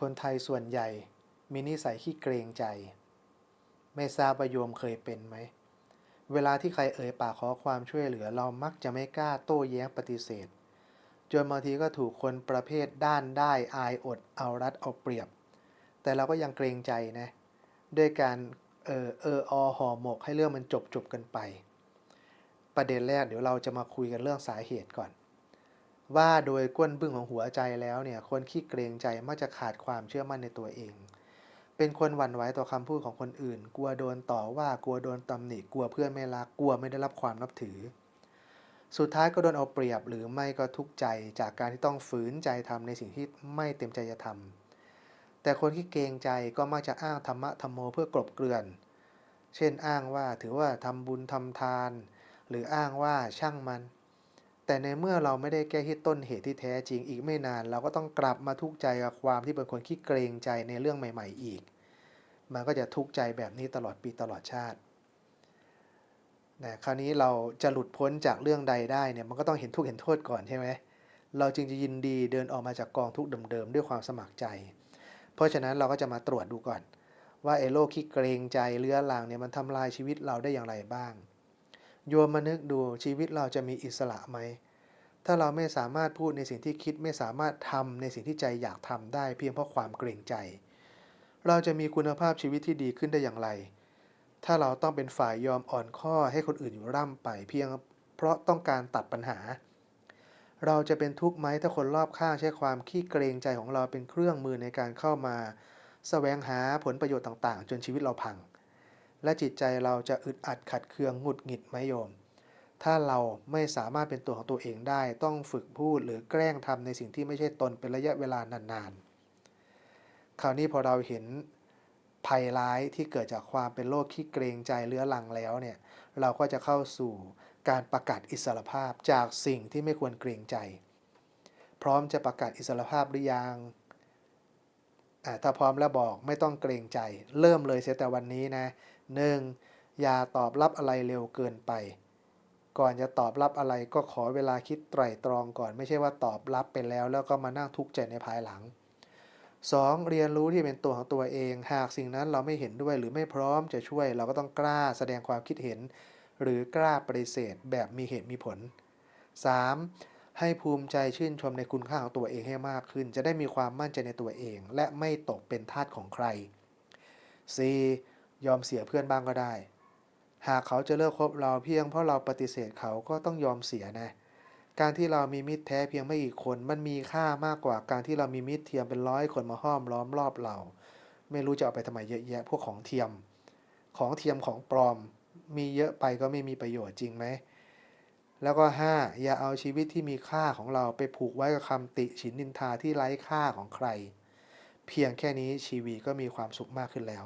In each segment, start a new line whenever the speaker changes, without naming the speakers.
คนไทยส่วนใหญ่มีนิสัยขี้เกรงใจ ไม่ทราบว่าโยมเคยเป็นไหม เวลาที่ใครเอ่ยปากขอความช่วยเหลือเรามักจะไม่กล้าโต้แย้งปฏิเสธ จนบางทีก็ถูกคนประเภทด้านได้อายอดเอารัดเอาเปรียบ แต่เราก็ยังเกรงใจนะ ด้วยการเออเอออห่อหมกให้เรื่องมันจบจบกันไป ประเด็นแรกเดี๋ยวเราจะมาคุยกันเรื่องสาเหตุก่อน ว่าโดยก้นบึ้งของหัวใจแล้วเนี่ย คนขี้เกรงใจมักจะขาดความเชื่อมั่นในตัวเอง เป็นคนหวั่นไหวต่อคำพูดของคนอื่น กลัวโดนต่อว่ากลัวโดนตำหนิ กลัวเพื่อนไม่รัก กลัวไม่ได้รับความนับถือ สุดท้ายก็โดนเอาเปรียบหรือไม่ก็ทุกข์ใจจากการที่ต้องฝืนใจทำในสิ่งที่ไม่เต็มใจจะทำแต่คนที่เกรงใจก็มักจะอ้างธรรมะธรรมโมเพื่อกลบเกลื่อน เช่นอ้างว่าถือว่าทำบุญทำทาน หรืออ้างว่าช่างมัน แต่ในเมื่อเราไม่ได้แก้ที่ต้นเหตุที่แท้จริงอีกไม่นาน เราก็ต้องกลับมาทุกข์ใจกับความที่เป็นคนขี้เกรงใจในเรื่องใหม่ ๆ อีก มันก็จะทุกข์ใจแบบนี้ตลอดปีตลอดชาตินะคราวนี้เราจะหลุดพ้นจากเรื่องใดได้เนี่ยมันก็ต้องเห็นทุกข์เห็นโทษก่อนใช่ไหมเราจึงจะยินดีเดินออกมาจากกองทุกข์เดิมๆด้วยความสมัครใจ เพราะฉะนั้นเราก็จะมาตรวจดูก่อน ว่าไอ้โรคขี้เกรงใจเรื้อรังเนี่ยมันทำลายชีวิตเราได้อย่างไรบ้าง โยมมานึกดูชีวิตเราจะมีอิสระไหม ถ้าเราไม่สามารถพูดในสิ่งที่คิดไม่สามารถทำในสิ่งที่ใจอยากทำได้เพียงเพราะความเกรงใจ เราจะมีคุณภาพชีวิตที่ดีขึ้นได้อย่างไร ถ้าเราต้องเป็นฝ่ายยอมอ่อนข้อให้คนอื่นอยู่ร่ำไป เพียงเพราะต้องการตัดปัญหา เราจะเป็นทุกข์ไหมถ้าคนรอบข้างใช้ความขี้เกรงใจของเราเป็นเครื่องมือในการเข้ามาแสวงหาผลประโยชน์ต่าง ๆ จนชีวิตเราพัง และจิตใจเราจะอึดอัดขัดเคืองหงุดหงิดไหมโยม ถ้าเราไม่สามารถเป็นตัวของตัวเองได้ ต้องฝึกพูดหรือแกล้งทำในสิ่งที่ไม่ใช่ตนเป็นระยะเวลานานๆ คราวนี้พอเราเห็นภัยร้ายที่เกิดจากความเป็นโรคขี้เกรงใจเรื้อรังแล้วเนี่ย เราก็จะเข้าสู่การประกาศอิสรภาพจากสิ่งที่ไม่ควรเกรงใจ พร้อมจะประกาศอิสรภาพหรือยังถ้าพร้อมแล้วบอกไม่ต้องเกรงใจ เริ่มเลยเสียแต่วันนี้นะ หนึ่งอย่าตอบรับอะไรเร็วเกินไป ก่อนจะตอบรับอะไรก็ขอเวลาคิดไตร่ตรองก่อนไม่ใช่ว่าตอบรับไปแล้ว แล้วก็มานั่งทุกข์ใจในภายหลัง 2. เรียนรู้ที่เป็นตัวของตัวเอง หากสิ่งนั้นเราไม่เห็นด้วยหรือไม่พร้อมจะช่วย เราก็ต้องกล้าแสดงความคิดเห็น หรือกล้าปฏิเสธแบบมีเหตุมีผล 3. ให้ภูมิใจชื่นชมในคุณค่าของตัวเองให้มากขึ้น จะได้มีความมั่นใจในตัวเอง และไม่ตกเป็นทาสของใคร 4. ยอมเสียเพื่อนบ้างก็ได้ หากเขาจะเลิกคบเราเพียงเพราะเราปฏิเสธเขาก็ต้องยอมเสียนะ การที่เรามีมิตรแท้เพียงไม่กี่คน มันมีค่ามากกว่าการที่เรามีมิตรเทียมเป็นร้อยคนมาห้อมล้อมรอบเรา ไม่รู้จะเอาไปทำไมเยอะแยะพวกของเทียม ของเทียมของปลอม มีเยอะไปก็ไม่มีประโยชน์จริงไหมแล้วก็ 5. อย่าเอาชีวิตที่มีค่าของเราไปผูกไว้กับคำติฉินนินทาที่ไร้ค่าของใคร เพียงแค่นี้ชีวิตก็มีความสุขมากขึ้นแล้ว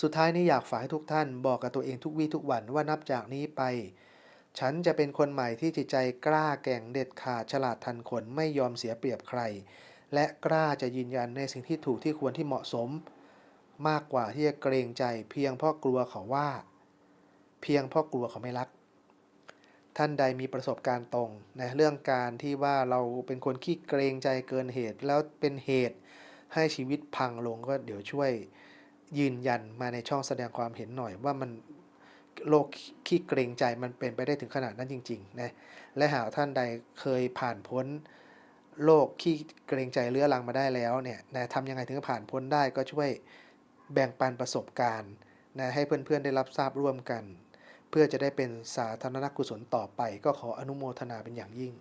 สุดท้ายนี้อยากฝากให้ทุกท่านบอกกับตัวเองทุกวี่ทุกวันว่านับจากนี้ไป ฉันจะเป็นคนใหม่ที่จิตใจกล้าแก่งเด็ดขาดฉลาดทันคนไม่ยอมเสียเปรียบใคร และกล้าจะยืนยันในสิ่งที่ถูกที่ควรที่เหมาะสม มากกว่าที่จะเกรงใจ เพียงเพราะกลัวเขาว่า เพียงเพราะกลัวเขาไม่รัก ท่านใดมีประสบการณ์ตรงนะเรื่องการที่ว่าเราเป็นคนขี้เกรงใจเกินเหตุแล้วเป็นเหตุให้ชีวิตพังลงก็เดี๋ยวช่วย ยืนยันมาในช่องแสดงความเห็นหน่อยว่ามันโรคขี้เกรงใจมันเป็นไปได้ถึงขนาดนั้นจริงๆนะและหากท่านใดเคยผ่านพ้นโรคขี้เกรงใจเรื้อรังมาได้แล้วเนี่ยนะทำยังไงถึงจะผ่านพ้นได้ก็ช่วยแบ่งปันประสบการณ์นะให้เพื่อนๆได้รับทราบร่วมกัน เพื่อจะได้เป็นสาธารณกุศลต่อไป ก็ขออนุโมทนาเป็นอย่างยิ่ง